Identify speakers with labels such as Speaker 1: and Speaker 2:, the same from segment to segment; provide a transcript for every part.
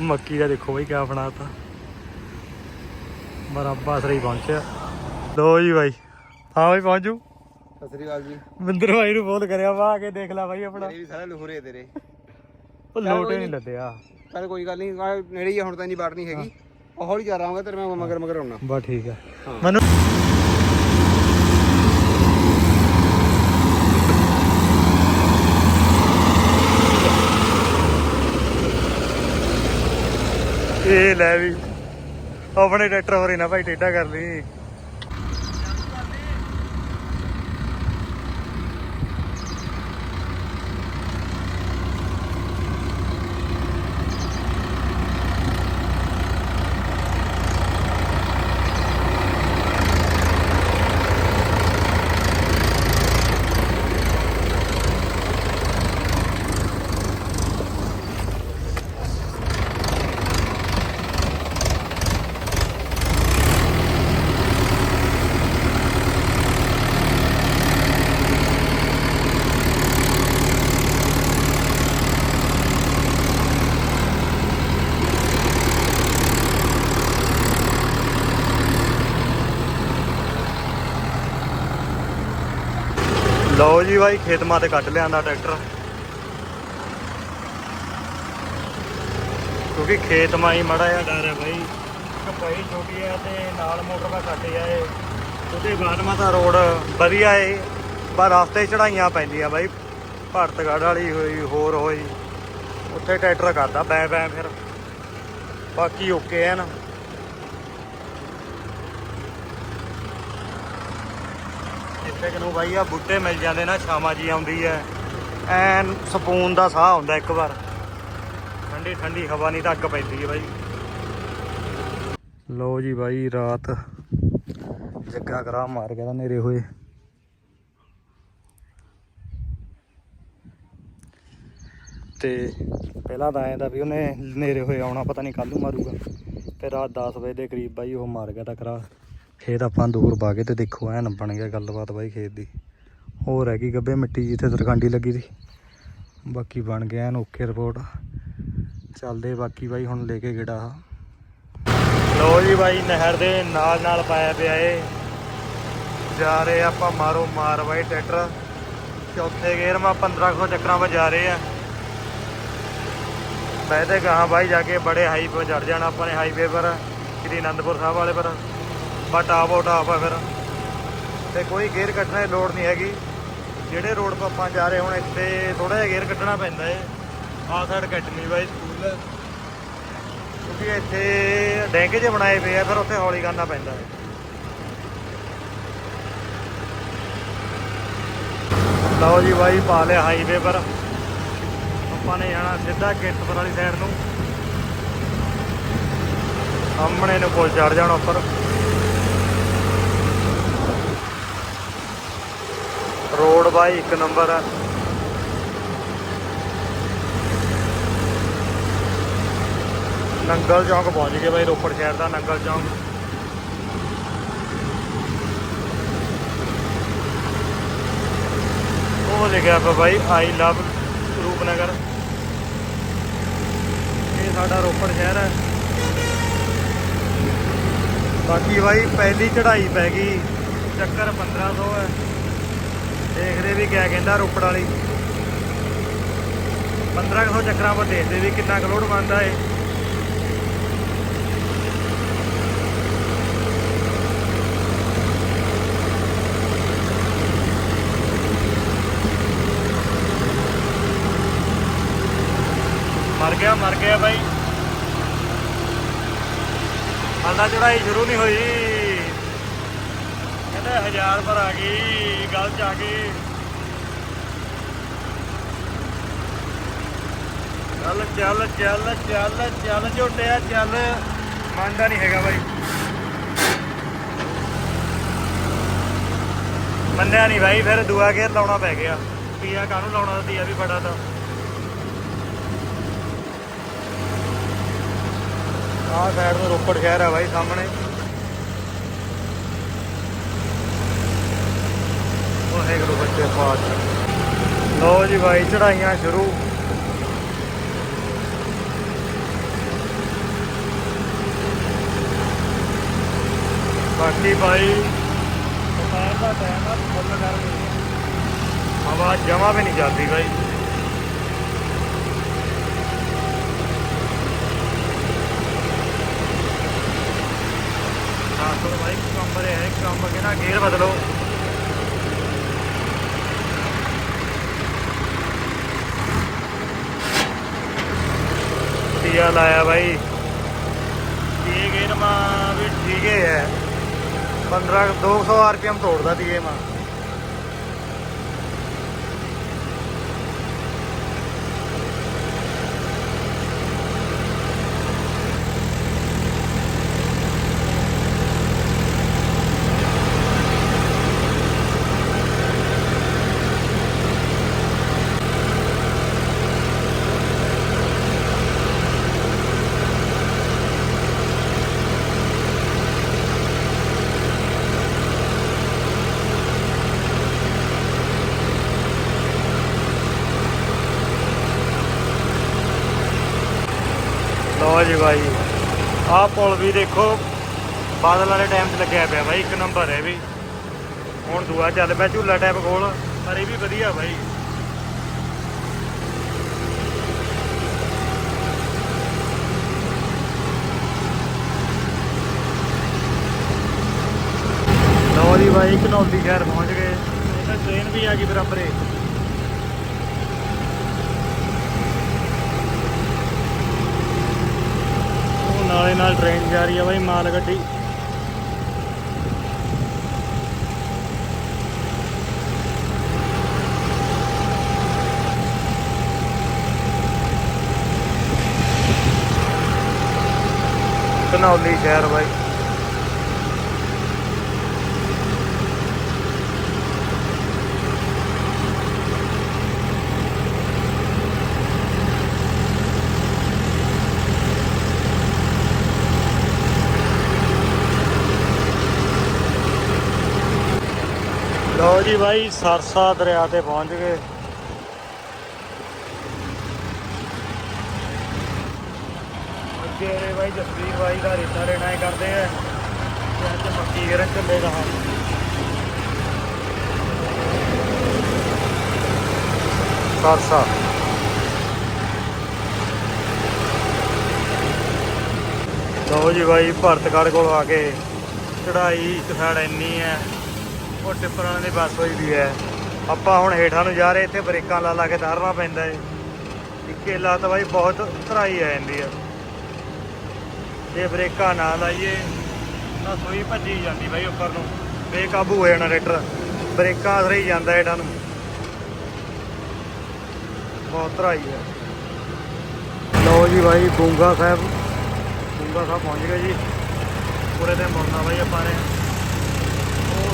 Speaker 1: ਮੱਕੀ ਦਾ ਦੇਖੋ ਬਈ ਕਿਆ ਬਣਾਤਾ। ਮਰਾਬਾ ਸਰੀ ਪਹੁੰਚਿਆ। ਲੋ ਜੀ ਬਾਈ ਹਾਂ ਬਾਈ ਪਹੁੰਚੂ।
Speaker 2: ਸਤਿ ਸ੍ਰੀ ਅਕਾਲ ਜੀ।
Speaker 1: ਮਿੰਦਰ ਬਾਈ ਨੂੰ ਫੋਨ ਕਰਿਆ ਵਾ ਆ ਕੇ ਦੇਖ ਲੈ ਬਾਈ ਆਪਣਾ।
Speaker 2: ਵੀ ਸਾਰੇ ਲੁਹਰੇ ਤੇਰੇ।
Speaker 1: ਉਹ ਲੋਟੇ ਨਹੀਂ ਲੱਦਿਆ।
Speaker 2: ਚੱਲ ਕੋਈ ਗੱਲ ਨਹੀਂ ਨੇੜੇ ਹੀ ਆ, ਹੁਣ ਤਾਂ ਇੰਨੀ ਬਾੜ ਨਹੀਂ ਹੈਗੀ। ਉਹ ਹੌਲੀ ਜਾ ਰਹਾਂਗਾ ਤੇਰੇ ਮੈਂ ਮਗਰ ਮਗਰ ਆਉਣਾ।
Speaker 1: ਬਸ ਠੀਕ ਆ।
Speaker 2: ਹਾਂ।
Speaker 1: ਮੈਨੂੰ ਇਹ ਲੈ ਵੀ। ਆਪਣੇ ਟਰੈਕਟਰ ਹੋਰੇ ਨਾ ਭਾਈ ਟੇਡਾ ਕਰ ਲਈ। ਲਓ ਜੀ ਬਾਈ, ਖੇਤ ਮਾਂ ਤੇ ਕੱਟ ਲਿਆਂਦਾ ਟਰੈਕਟਰ। ਕਿਉਂਕਿ ਖੇਤਮਾਂ ਹੀ ਮੜਾ ਜਿਹਾ ਡਰ ਹੈ ਬਾਈ। ਕਪਾਈ ਛੋਟੀ ਹੈ ਤੇ ਨਾਲ ਮੋਟਰ ਦਾ ਕੱਟ ਜਾਏ ਉਹਦੇ ਬਾਅਦ ਮਾ ਰੋਡ ਵਧੀਆ ਏ। ਪਰ ਰਸਤੇ ਚੜਾਈਆਂ ਪੈਂਦੀਆਂ ਬਾਈ। ਭਰਤਗੜ ਵਾਲੀ ਹੋਈ, ਹੋਰ ਹੋਈ। ਉੱਥੇ ਟਰੈਕਟਰ ਕਰਦਾ ਬੈ ਬੈ ਫਿਰ। ਬਾਕੀ ਓਕੇ ਹੈ ਨਾ ਇੱਥੇ ਕਿਨੂੰ ਬਾਈ ਆ ਬੂਟੇ ਮਿਲ ਜਾਂਦੇ ਨਾ ਛਾਵਾਂ ਜੀ ਆਉਂਦੀ ਐ। ਐਨ ਸਕੂਨ ਦਾ ਸਾਹ ਆਉਂਦਾ ਇੱਕ ਵਾਰ। ਠੰਡੀ ਠੰਡੀ ਹਵਾ ਨਹੀਂ ਤਾਂ ਅੱਗ ਪੈਂਦੀ ਹੈ ਬਾਈ। ਲੋ ਜੀ ਬਾਈ, ਰਾਤ ਜੱਗਾ ਕਰਾ ਮਾਰ ਗਿਆ ਤਾਂ ਨੇਰੇ ਹੋਏ। ਤੇ ਪਹਿਲਾਂ ਤਾਂ ਐਂ ਦਾ ਵੀ ਉਹਨੇ ਨੇਰੇ ਹੋਏ ਆਉਣਾ, ਪਤਾ ਨਹੀਂ ਕੱਲ ਨੂੰ ਮਾਰੂਗਾ। ਤੇ ਰਾਤ 10 ਵਜੇ ਦੇ ਕਰੀਬ ਬਾਈ ਉਹ ਮਾਰ ਗਿਆ ਤਾਂ ਕਰਾ ਖੇਤ ਆਪਾਂ ਦੂਰ ਪਾ ਕੇ ਤੇ ਦੇਖੋ ਐਨ ਬਣ ਗਿਆ ਗੱਲਬਾਤ ਬਾਈ ਖੇਤ ਦੀ। ਹੋਰ ਹੈਗੀ ਗੱਬੇ ਮਿੱਟੀ ਜਿੱਥੇ ਤਰਕੰਡੀ ਲੱਗੀ ਸੀ। ਬਾਕੀ ਬਣ ਗਿਆ ਐਨ ਓਕੇ ਰਿਪੋਰਟ। ਚੱਲਦੇ ਬਾਕੀ ਬਾਈ ਹੁਣ ਲੈ ਕੇ ਗੇੜਾ ਆਹ। ਲੋ ਜੀ ਬਾਈ, ਨਹਿਰ ਦੇ ਨਾਲ ਨਾਲ ਪਾਇਆ ਪਿਆ ਏ। ਜਾ ਰਹੇ ਆਪਾਂ ਮਾਰੋ ਮਾਰ ਬਾਈ ਟਰੈਕਟਰ। ਚੌਥੇ ਗੇਅਰ ਮਾ 1500 ਚੱਕਰਾਂ 'ਤੇ ਜਾ ਰਹੇ ਆ। ਵੈਸੇ ਗਾਹਾਂ ਬਾਈ ਜਾ ਕੇ ਬੜੇ ਹਾਈਵੇ ਚੜ ਜਾਣਾ ਆਪਾਂ ਨੇ ਹਾਈਵੇ ਪਰ, ਸ੍ਰੀ ਅਨੰਦਪੁਰ ਸਾਹਿਬ ਵਾਲੇ ਪਰ। ਬਟ ਆਪ ਟਾਪ ਆ ਫਿਰ। ਤੇ ਕੋਈ ਗੇਅਰ ਕੱਢਣ ਦੀ ਲੋੜ ਨਹੀਂ ਹੈਗੀ। ਜਿਹੜੇ ਰੋਡ 'ਤੇ ਆਪਾਂ ਜਾ ਰਹੇ ਹੁਣ, ਇੱਥੇ ਥੋੜਾ ਜਿਹਾ ਗੇਅਰ ਕੱਢਣਾ ਪੈਂਦਾ ਏ। ਆਹ ਸਾਈਡ ਅਕੈਡਮੀ ਬਾਈ ਸਕੂਲ। ਕਿਉਂਕਿ ਇੱਥੇ ਡੈਂਗੇ ਜੇ ਬਣਾਏ ਪਏ ਆ, ਫਿਰ ਉੱਥੇ ਹੌਲੀ ਕਰਨਾ ਪੈਂਦਾ ਹੈ ਲਓ ਜੀ ਬਾਈ, ਪਾ ਲਿਆ ਹਾਈਵੇ ਪਰ। ਆਪਾਂ ਨੇ ਜਾਣਾ ਸਿੱਧਾ ਕਿਰਤਪੁਰ ਵਾਲੀ ਸਾਈਡ ਨੂੰ। ਸਾਹਮਣੇ ਨੂੰ ਪੁਲ ਚੜ ਜਾਣਾ ਉੱਪਰ। ਰੋਡ ਬਾਈ, ਇੱਕ ਨੰਬਰ। ਆ ਨੰਗਲ ਚੌਂਕ ਪਹੁੰਚ ਗਏ ਬਾਈ ਰੋਪੜ ਸ਼ਹਿਰ ਦਾ, ਨੰਗਲ ਚੌਂਕ। ਉਹ ਲਿਖਿਆ ਪਿਆ ਬਾਈ ਆਈ ਲਵ ਰੂਪਨਗਰ। ਇਹ ਸਾਡਾ ਰੋਪੜ ਸ਼ਹਿਰ ਹੈ। ਬਾਕੀ ਬਾਈ, ਪਹਿਲੀ ਚੜ੍ਹਾਈ ਪੈ ਗਈ। ਚੱਕਰ 1500 ਹੈ। ਕਿਆ ਕਹਿੰਦਾ ਰੋਪੜ ਵਾਲੀ? 1500 ਚੱਕਰਾਂ ਪਰ ਦੇਖਦੇ ਵੀ ਕਿੰਨਾ ਕਰੋੜ ਬਣਦਾ ਏ ਮਰ ਗਿਆ ਮਰ ਗਿਆ ਬਾਈ। ਹਾਲਾ ਚੜਾਈ ਸ਼ੁਰੂ ਨਹੀਂ ਹੋਈ। ਕਹਿੰਦੇ ਹਜ਼ਾਰ ਪਰ ਆ ਗਈ, ਗੱਲ ਚ ਆ ਗਈ ਚੱਲ ਚੱਲ ਚੱਲ ਚੱਲ ਚੱਲ ਝੋਟਿਆ, ਚੱਲ। ਮੰਨਦਾ ਨਹੀਂ ਹੈਗਾ ਬਾਈ। ਮੰਨਿਆ ਨਹੀਂ ਬਾਈ, ਫਿਰ ਦੂਆ ਗੇਅਰ ਲਾਉਣਾ ਪੈ ਗਿਆ। ਪੀਆ ਕਾਹਨੂੰ ਲਾਉਣਾ ਸੀ ਆ ਵੀ ਬੜਾ ਤਾਂ। ਆਹ ਸਾਈਡ ਤੋਂ ਰੋਪੜ ਸ਼ਹਿਰ ਆ ਬਾਈ, ਸਾਹਮਣੇ। ਉਹ ਹੈਗਲੋ ਬੱਚੇ ਪਾਸ ਲੋ ਜੀ ਬਾਈ ਚੜਾਈਆਂ ਸ਼ੁਰੂ। ਬਾਕੀ ਭਾਈ ਦੁਪਹਿਰ ਦਾ ਟਾਈਮ ਆ ਫੁੱਲ ਗਰਮੀ ਹਵਾ ਜਮਾ ਵੀ ਨਹੀਂ ਚੱਲਦੀ ਭਾਈ ਸਾਸੋ ਭਾਈ ਕੰਮ ਰੇ ਹੈ ਕੰਮ ਕੇ ਨਾ ਗੇਅਰ ਬਦਲੋ ਟੀਆ ਲਾਇਆ ਭਾਈ ਇਹ ਗੇਅਰ ਮਾ ਵੀ ਠੀਕ ਹੀ ਹੈ 15 200 ਆਰਪੀਐਮ ਤੋੜਦਾ ਸੀ ਇਹ ਮਾ। ਲਓ ਆਹ ਪੁਲ ਵੀ ਦੇਖੋ, ਬਾਦਲ ਵਾਲੇ ਟਾਈਮ 'ਚ ਲੱਗਿਆ ਪਿਆ ਬਾਈ, ਇੱਕ ਨੰਬਰ ਹੈ ਵੀ। ਹੁਣ ਦੂਆ ਚੱਲ ਪਿਆ ਝੂਲਾ ਟਾਈਪ ਕੋਲ, ਪਰ ਇਹ ਵੀ ਵਧੀਆ ਭਾਈ ਲਓ ਜੀ ਭਾਈ ਘਨੌਲੀ ਸ਼ਹਿਰ ਪਹੁੰਚ ਗਏ। ਇਹ ਤਾਂ ਟ੍ਰੇਨ ਵੀ ਆ ਗਈ ਬਰਾਬਰੇ ਨਾਲੇ ਨਾਲ ਟ੍ਰੇਨ ਜਾ ਰਹੀ ਆ ਬਾਈ ਮਾਲ ਗੱਡੀ। ਧਨੌਲੀ ਸ਼ਹਿਰ ਬਾਈ। ਲਓ ਜੀ ਬਾਈ, ਸਰਸਾ ਦਰਿਆ ਤੇ ਪਹੁੰਚ ਗਏ। ਅੱਗੇ ਰੇ ਬਾਈ ਜਸਵੀਰ ਬਾਈ ਦਾ ਰੇਤਾ ਲੈਣਾ ਕਰਦੇ ਆ। ਤੇ ਅੱਜ ਮੱਕੀ ਗਰਨ ਚੱਲੇ ਰਹਾ ਸਰਸਾ। ਲਓ ਜੀ ਬਾਈ ਭਰਤਗੜ ਕੋਲ ਆ ਕੇ ਚੜਾਈ ਇੱਕ ਸਾਈਡ ਇੰਨੀ ਹੈ। ਉਹ ਟਿੱਪਰਾਂ ਦੀ ਬੱਸ ਹੋਈ ਵੀ ਹੈ। ਆਪਾਂ ਹੁਣ ਹੇਠਾਂ ਨੂੰ ਜਾ ਰਹੇ, ਇੱਥੇ ਬ੍ਰੇਕਾਂ ਲਾ ਲਾ ਕੇ ਤਾਰਨਾ ਪੈਂਦਾ ਏ। ਇੱਕੇ ਲੱਤ ਬਾਈ ਬਹੁਤ ਧਰਾਈ ਆ ਜਾਂਦੀ ਆ। ਜੇ ਬ੍ਰੇਕਾਂ ਨਾ ਲਾਈਏ, ਤਾਂ ਸੋਈ ਭੱਜੀ ਜਾਂਦੀ ਬਾਈ ਉੱਪਰ ਨੂੰ। ਬੇਕਾਬੂ ਹੋ ਜਾਣਾ ਟਰੈਕਟਰ। ਬ੍ਰੇਕਾਂ ਅਸਰ ਹੀ ਜਾਂਦਾ ਹੇਠਾਂ ਨੂੰ। ਬਹੁਤ ਧਰਾਈ ਆ। ਲਓ ਜੀ ਬਾਈ, ਬੂੰਗਾ ਸਾਹਿਬ। ਬੂੰਗਾ ਸਾਹਿਬ ਪਹੁੰਚ ਗਏ ਜੀ। ਪੂਰੇ ਤੇ ਮੁੜਨਾ ਬਾਈ ਆਪਾਂ ਨੇ।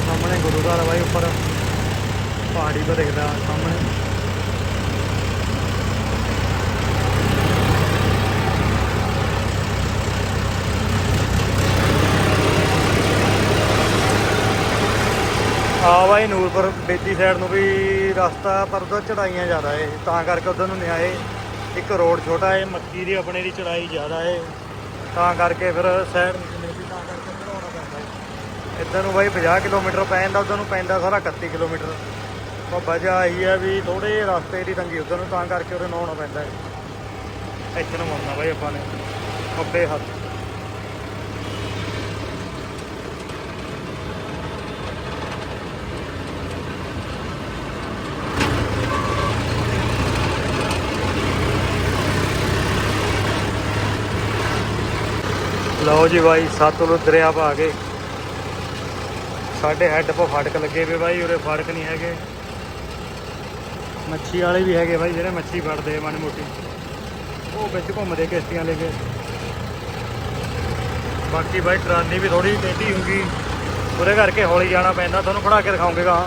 Speaker 1: ਸਾਹਮਣੇ, ਗੁਰੂ ਘਰ ਬਾਈ ਉੱਪਰ। ਪਹਾੜੀ ਪਰ ਦਿਖਦਾ ਸਾਹਮਣੇ। ਆ ਬਾਈ ਨੂਰਪੁਰ ਬੇਦੀ ਸਾਈਡ ਨੂੰ ਵੀ ਰਸਤਾ, ਪਰ ਉਧਰ ਚੜਾਈਆਂ ਜ਼ਿਆਦਾ ਏ। ਤਾਂ ਕਰਕੇ ਉਧਰ ਨੂੰ ਨਿਆਏ। ਇੱਕ ਰੋਡ ਛੋਟਾ ਏ, ਮੱਕੀ ਦੀ ਆਪਣੇ ਦੀ ਚੜਾਈ ਜ਼ਿਆਦਾ ਏ। ਤਾਂ ਕਰਕੇ ਫਿਰ ਸਾਈਡ ਨੂੰ ਵੀ ਤਾਂ ਕਰਕੇ ਚੜਾਉਣਾ ਪੈਂਦਾ ਏ ਇੱਧਰ ਨੂੰ ਬਾਈ 50 ਕਿਲੋਮੀਟਰ ਪੈ ਜਾਂਦਾ, ਉਧਰ ਨੂੰ ਪੈਂਦਾ ਸਾਰਾ 31 ਕਿਲੋਮੀਟਰ। ਉਹ ਵਜ੍ਹਾ ਇਹੀ ਹੈ ਵੀ ਥੋੜੇ ਰਸਤੇ ਦੀ ਤੰਗੀ ਉਧਰ ਨੂੰ, ਤਾਂ ਕਰਕੇ ਉਹਦੇ ਨਹਾਉਣਾ ਪੈਂਦਾ ਹੈ। ਇੱਥੇ ਨੂੰ ਮੁੜਨਾ ਬਾਈ ਆਪਾਂ ਨੇ ਖੱਬੇ ਹੱਥ। ਲਓ ਜੀ ਬਾਈ, ਸਤਲੁਜ ਦਰਿਆ ਪਾ ਕੇ। ਸਾਡੇ ਹੈੱਡ 'ਪੋ ਫਾਟਕ ਲੱਗੇ ਵੇ ਬਾਈ, ਉਰੇ ਫਾਟਕ ਨਹੀਂ ਹੈਗੇ। ਮੱਛੀ ਵਾਲੇ ਵੀ ਹੈਗੇ ਬਾਈ ਜਿਹੜੇ ਮੱਛੀ ਫੜਦੇ ਆ ਮਾੜੀ ਮੋਟੀ। ਉਹ ਵਿੱਚ ਘੁੰਮਦੇ ਕਿਸ਼ਤੀਆਂ ਲੈ ਕੇ। ਬਾਕੀ ਬਾਈ ਟਰਾਨੀ ਵੀ ਥੋੜੀ ਟੇਢੀ ਹੋਊਗੀ ਉਹਦੇ ਕਰਕੇ ਹੌਲੀ ਜਾਣਾ ਪੈਂਦਾ, ਤੁਹਾਨੂੰ ਖੜਾ ਕੇ ਦਿਖਾਉਂਗੇ ਗਾ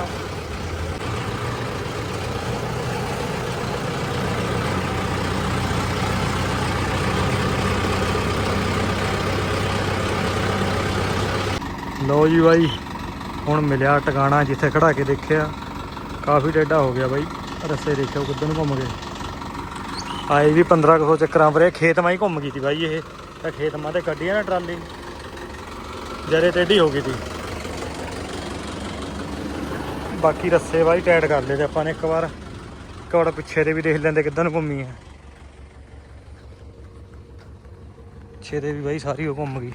Speaker 1: ਲਓ ਜੀ ਬਾਈ। ਹੁਣ ਮਿਲਿਆ ਟਿਕਾਣਾ ਜਿੱਥੇ ਖੜਾ ਕੇ ਦੇਖਿਆ। ਕਾਫੀ ਟੇਢਾ ਹੋ ਗਿਆ ਬਾਈ। ਰਸਤੇ ਦੇਖਿਓ ਕਿੱਧਰ ਨੂੰ ਘੁੰਮ ਗਏ। ਆਏ ਵੀ 1500 ਚੱਕਰਾਂ ਪਰੇ ਖੇਤ ਮਾਂ ਹੀ ਘੁੰਮ ਗਈ ਸੀ ਬਾਈ ਇਹ। ਤਾਂ ਖੇਤ ਮਾਂ ਤੇ ਕੱਢੀ ਆ ਨਾ ਟਰਾਲੀ। ਜਰੇ ਟੇਢੀ ਹੋ ਗਈ ਸੀ। ਬਾਕੀ ਰੱਸੇ ਬਾਈ ਟਾਈਟ ਕਰ ਲਏ ਤੇ ਆਪਾਂ ਨੇ ਇੱਕ ਵਾਰ। ਇੱਕ ਪਿੱਛੇ ਦੇ ਵੀ ਦੇਖ ਲੈਂਦੇ ਕਿੱਦਾਂ ਨੂੰ ਘੁੰਮੀ ਹੈ ਪਿੱਛੇ ਦੇ ਵੀ ਬਾਈ ਸਾਰੀ ਉਹ ਘੁੰਮ ਗਈ।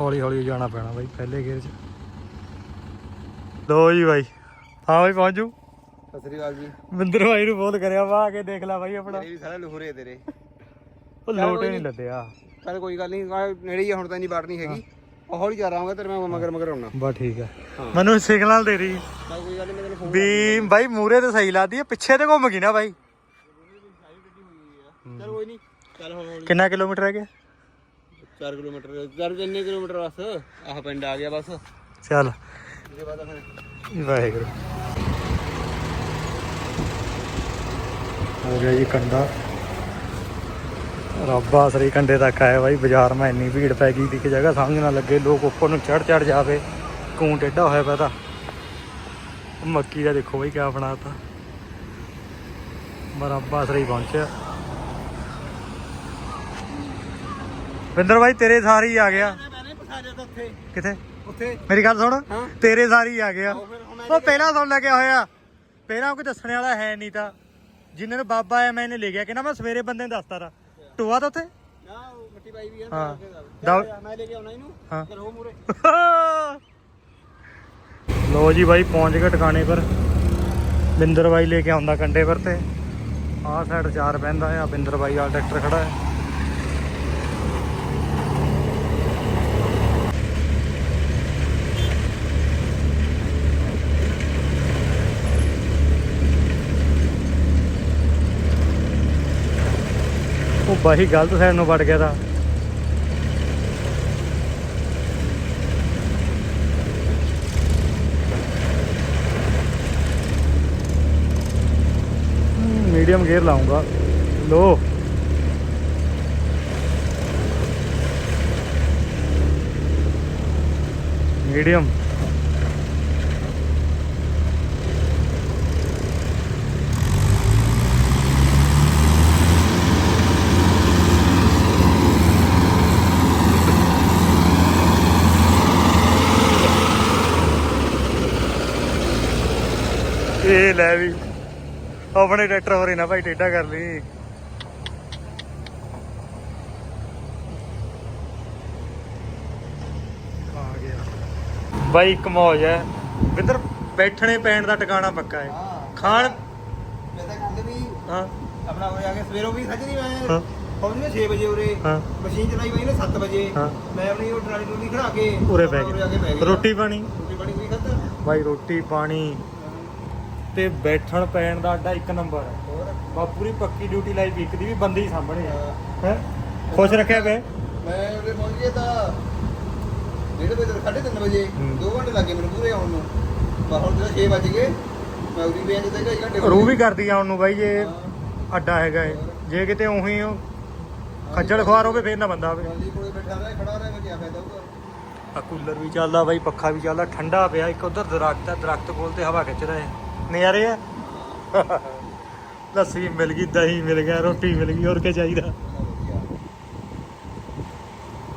Speaker 1: ਹੌਲੀ ਹੌਲੀ ਜਾਣਾ ਪੈਣਾ ਬਾਈ ਪਹਿਲੇ ਗੇਅਰ 'ਚ। ਲੋ ਜੀ ਬਾਈ। ਹਾਂ ਬਾਈ ਪਹੁੰਚੂ
Speaker 2: ਸਤਿ ਸ੍ਰੀ ਅਕਾਲ ਜੀ।
Speaker 1: ਮਿੰਦਰ ਬਾਈ ਨੂੰ ਫੋਨ ਕਰਿਆ ਵਾ ਆ ਕੇ ਦੇਖ ਲੈ ਬਾਈ ਆਪਣਾ।
Speaker 2: ਤੇਰੇ ਵੀ ਸਾਰੇ ਲੁਹਰੇ ਤੇਰੇ।
Speaker 1: ਉਹ ਲੋਟੇ ਨਹੀਂ ਲੱਦਿਆ।
Speaker 2: ਚੱਲ ਕੋਈ ਗੱਲ ਨਹੀਂ ਨੇੜੇ ਹੀ ਹੁਣ ਤਾਂ ਨਹੀਂ ਹੈਗੀ। ਉਹ ਹੌਲੀ ਜਾ ਰਹਾਂਗਾ ਤੇਰੇ ਮੈਂ ਮਗਰ ਮਗਰ ਆਉਣਾ।
Speaker 1: ਬਸ ਠੀਕ ਹੈ
Speaker 2: ਹਾਂ।
Speaker 1: ਮੈਨੂੰ ਸਿਗਨਲ ਦੇ ਰਹੀ
Speaker 2: ਕੋਈ ਗੱਲ ਨਹੀਂ ਮੈਂ ਤੈਨੂੰ ਫੋਨ
Speaker 1: ਵੀ ਬਾਈ ਮੂਰੇ ਤੇ ਸਹੀ ਲਾਦੀ ਹੈ ਪਿੱਛੇ ਤੇ ਘੁੰਮ ਗਈ ਨਾ ਬਾਈ।
Speaker 2: ਚੱਲ ਕੋਈ ਨਹੀਂ ਚੱਲ ਹੌਲੀ ਹੌਲੀ
Speaker 1: ਕਿੰਨਾ ਕਿਲੋਮੀਟਰ ਰਹਿ ਗਿਆ
Speaker 2: 4 ਕਿਲੋਮੀਟਰ ਚੱਲ ਜਿੰਨੇ ਕਿਲੋਮੀਟਰ ਬਸ? ਆਹ ਪਿੰਡ ਆ ਗਿਆ ਬਸ।
Speaker 1: ਚੱਲ।
Speaker 2: ਇਹਦੇ ਬਾਅਦ ਫਿਰ
Speaker 1: ਵਾਹਿਗੁਰੂ। ਹੋ ਗਿਆ ਜੀ ਕੰਡਾ। ਰੱਬ ਆਸਰੇ ਕੰਡੇ ਤੱਕ ਆਇਆ ਬਾਈ ਬਾਜ਼ਾਰ ਮੈਂ ਇੰਨੀ ਭੀੜ ਪੈ ਗਈ ਕਿ ਜਗ੍ਹਾ ਸਮਝ ਨਾ ਲੱਗੇ ਲੋਕ ਉੱਪਰ ਨੂੰ ਚੜ ਚੜ ਜਾਵੇ ਕੂੰ ਟੇਢਾ ਹੋਇਆ ਪਿਆ ਤਾਂ। ਉਹ ਮੱਕੀ ਦਾ ਦੇਖੋ ਬਾਈ ਕਿਆ ਬਣਾਤਾ। ਮੈਂ ਰੱਬ ਆਸਰੇ ਹੀ ਪਹੁੰਚਿਆ। ਵਿੰਦਰ ਬਾਈ ਤੇਰੇ ਸਾਰੀ ਹੀ ਆ ਗਿਆ।
Speaker 2: ਉੱਥੇ।
Speaker 1: ਕਿੱਥੇ?
Speaker 2: ਉੱਥੇ।
Speaker 1: ਮੇਰੀ ਗੱਲ ਸੁਣ
Speaker 2: ਹਾਂ।
Speaker 1: ਤੇਰੇ ਸਾਰੀ ਆ ਗਿਆ।
Speaker 2: ਉਹ ਫਿਰ ਹੁਣ
Speaker 1: ਉਹ ਪਹਿਲਾਂ ਸੁਣ ਲੱਗਿਆ ਹੋਇਆ। ਪਹਿਲਾਂ ਕੋਈ ਦੱਸਣ ਵਾਲਾ ਹੈ ਨਹੀਂ ਤਾਂ। ਜਿੰਨੇ ਨੂੰ ਬਾਬਾ ਆਇਆ ਮੈਂ ਇਹਨੇ ਲੈ ਗਿਆ। ਕਿ ਨਾ ਮੈਂ ਸਵੇਰੇ ਬੰਦੇ ਨੂੰ ਦੱਸਤਾ ਰਾ। ਟੋਆ ਤਾਂ ਉੱਥੇ?
Speaker 2: ਨਾ ਉਹ ਮਿੱਟੀ ਪਾਈ ਵੀ ਆ
Speaker 1: ਹਾਂ।
Speaker 2: ਚੱਲ ਮੈਂ ਲੈ ਕੇ ਆਉਣਾ ਇਹਨੂੰ।
Speaker 1: ਹਾਂ।
Speaker 2: ਉਹ ਮੂਰੇ।
Speaker 1: ਲੋ ਜੀ ਬਾਈ ਪਹੁੰਚ ਗਏ ਟਿਕਾਣੇ ਪਰ। ਬਿੰਦਰ ਬਾਈ ਲੈ ਕੇ ਆਉਂਦਾ ਕੰਡੇ ਪਰ ਤੇ। ਆਹ ਸਾਈਡ ਚਾਰ ਪੈਂਦਾ ਆ। ਬਿੰਦਰ ਬਾਈ ਵਾਲਾ ਟਰੈਕਟਰ ਖੜਾ ਹੈ। ਉਹ ਬਾਈ ਗਲਤ ਸਾਈਡ ਨੂੰ ਵੜ ਗਿਆ ਤਾਂ मीडियम गियर लाऊंगा लो मीडियम ਇਹ ਲੈ ਵੀ। ਆਪਣੇ ਟਰੈਕਟਰ ਹੋਰੇ ਨਾ ਭਾਈ ਟੇਢਾ ਕਰ ਲਈ। ਆ ਗਿਆ। ਬਾਈ ਇੱਕ ਮੌਜ ਹੈ। ਵਿੰਦਰ ਬੈਠਣੇ ਪੈਣ ਦਾ ਟਿਕਾਣਾ ਪੱਕਾ ਹੈ। ਖਾਣ
Speaker 2: ਮੈਂ ਤਾਂ ਕਹਿੰਦੇ ਵੀ
Speaker 1: ਹਾਂ।
Speaker 2: ਆਪਣਾ ਉਰੇ ਆ ਕੇ ਸਵੇਰੋਂ ਵੀ ਸੱਜ ਨਹੀਂ ਮੈਂ।
Speaker 1: ਹਾਂ।
Speaker 2: ਪਹੁੰਚ ਗਿਆ 6 ਵਜੇ ਉਰੇ।
Speaker 1: ਹਾਂ।
Speaker 2: ਮਸ਼ੀਨ ਚਲਾਈ ਹੋਈ ਨੇ 7 ਵਜੇ। ਮੈਂ ਆਪਣੀ ਉਹ ਟਰਾਲੀ ਟਰੂਲੀ ਖੜਾ ਕੇ
Speaker 1: ਉਰੇ ਪੈ
Speaker 2: ਆਪਣਾ ਆ ਕੇ
Speaker 1: ਗਏ
Speaker 2: ਗਿਆ।
Speaker 1: ਰੋਟੀ ਪਾਣੀ?
Speaker 2: ਰੋਟੀ ਪਾਣੀ ਵੀ ਖਾਧਾ।
Speaker 1: ਬਾਈ ਰੋਟੀ ਪਾਣੀ ਤੇ ਬੈਠਣ ਪੈਣ ਦਾ ਅੱਡਾ ਇੱਕ ਨੰਬਰ ਹੈ। ਬਾਪੂ ਦੀ ਪੱਕੀ ਡਿਊਟੀ ਲਾਈ ਵੀ ਇੱਕ ਦੀ ਵੀ ਬੰਦੇ ਹੀ ਸਾਹਮਣੇ
Speaker 2: ਹਾਂ।
Speaker 1: ਹੈ? ਖੁਸ਼ ਰੱਖਿਆ ਵੇ
Speaker 2: ਮੈਂ ਉਰੇ ਪਹੁੰਚ ਗਿਆ ਤਾਂ ਡੇਢ ਵਜੇ ਸਾਢੇ ਤਿੰਨ ਵਜੇ
Speaker 1: ਹੂੰ।
Speaker 2: 2 ਘੰਟੇ ਲੱਗੇ ਮੈਨੂੰ ਪੂਰੇ ਆਉਣ ਨੂੰ। ਬਸ ਹੁਣ ਜਦੋਂ 6 ਵਜ ਗਏ ਮੈਂ ਉਰੀ ਵੀ ਅੱਜ ਤੱਕ ਘੰਟੇ
Speaker 1: ਰੂ ਵੀ ਕਰਦੀ ਆ ਉਹਨੂੰ ਬਾਈ ਜੇ
Speaker 2: ਹਾਂ।
Speaker 1: ਅੱਡਾ ਹੈਗਾ ਇਹ ਜੇ ਕਿਤੇ ਉਹੀ ਖੱਜਲ ਖੁਆਰ ਹੋਵੇ ਫੇਰ ਨਾ ਬੰਦਾ ਆਵੇ।
Speaker 2: ਟਰਾਲੀ ਕੋਲੇ ਬੈਠਾ ਰਿਹਾ ਖੜਾ ਰਿਹਾ ਮੈਂ ਕੀ ਫਾਇਦਾ ਹੋਊਗਾ।
Speaker 1: ਆ ਕੂਲਰ ਵੀ ਚੱਲਦਾ ਬਾਈ ਪੱਖਾ ਵੀ ਚੱਲਦਾ ਠੰਡਾ ਪਿਆ ਇੱਕ ਉਧਰ ਦਰਖਤ ਆ ਦਰਖਤ ਕੋਲ ਤੇ ਹਵਾ ਖਿੱਚ ਰਿਹਾ ਨਜ਼ਾਰੇ ਆ। ਲੱਸੀ ਮਿਲ ਗਈ ਦਹੀਂ ਮਿਲ ਗਿਆ ਰੋਟੀ ਮਿਲ ਗਈ ਹੋਰ ਕੀ ਚਾਹੀਦਾ?